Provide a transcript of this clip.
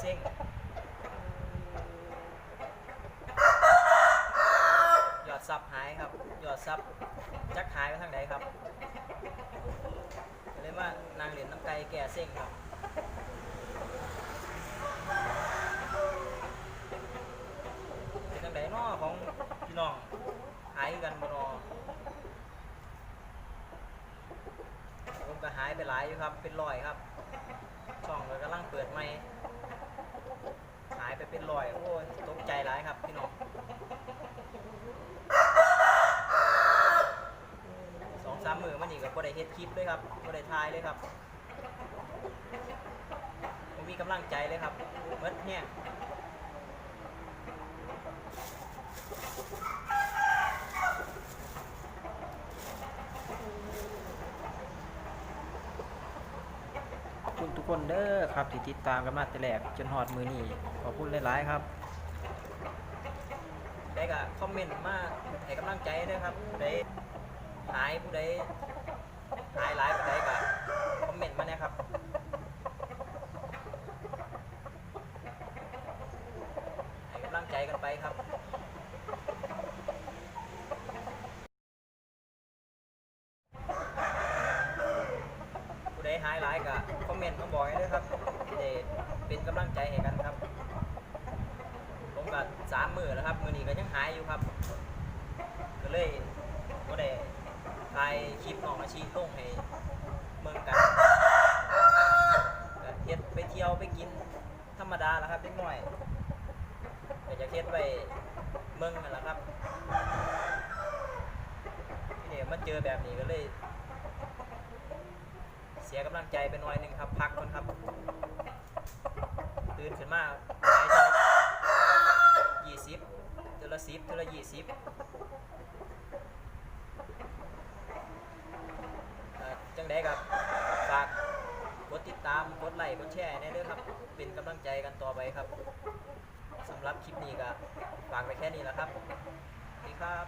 เส้งยอดซับหายครับยอดซับจักหายไปทางไหนครับก็เลยว่านางเหรียญน้ำไก่แก่เส้งครับเป็นจังไดน้อของพี่น้องหายกันบ่นอผม ก็หายไปหลายอยู่ครับ เป็นรอยครับ ช่องก็กำลังเปิดใหม่หายไปเป็นรอยโอ้ยตกใจหลายครับพี่น้องสองสามมือมันนี่ก็บ่ได้เฮ็ดคลิปเลยครับบ่ได้ถ่ายเลยครับมีกำลังใจเลยครับเห้งขอบคุณทุ กคนเด้อครับที่ติดตามกันมาแต่แรกจนหอดมือนี่ขอบคุณหลายๆครับได้ก็คอมเมนต์มาให้กำลังใจด้วยครับผู้ใดหายผู้ใดหายหลายผู้ใดก็คอมเมนต์มาเนี่ยครับให้กำลังใจกันไปครับ ผู้ใด หายหลายก็คอมเมนต์มาบอกให้ด้วยครับจะได้เป็นกำลังใจให้กันครับ ผมก็สามมือแล้วครับ มือนี้ก็ยังหายอยู่ครับ ก็เลยก็ได้ถ่ายคลิปน้องอาชีพลงให้เมืองกันก็เฮ็ดไปเที่ยวไปกินธรรมดาแล้วครับเล็กน้อยก็จะเฮ็ดไปเมืองนั่นแหละครับที่นี่มาเจอแบบนี้ก็เลย กำลังใจไปหน่อยหนึ่งครับ พักก่อนครับ ตื่นขึ้นมาหายใจยี่สิบเทอละสิบเทอละยี่สิบจังได้ครับฝากกดติดตามกดไลค์กดแชร์ในเรื่องครับ เป็นกำลังใจกันต่อไปครับสำหรับคลิปนี้ก็ฝากไปแค่นี้แล้วครับสวัสดีครับ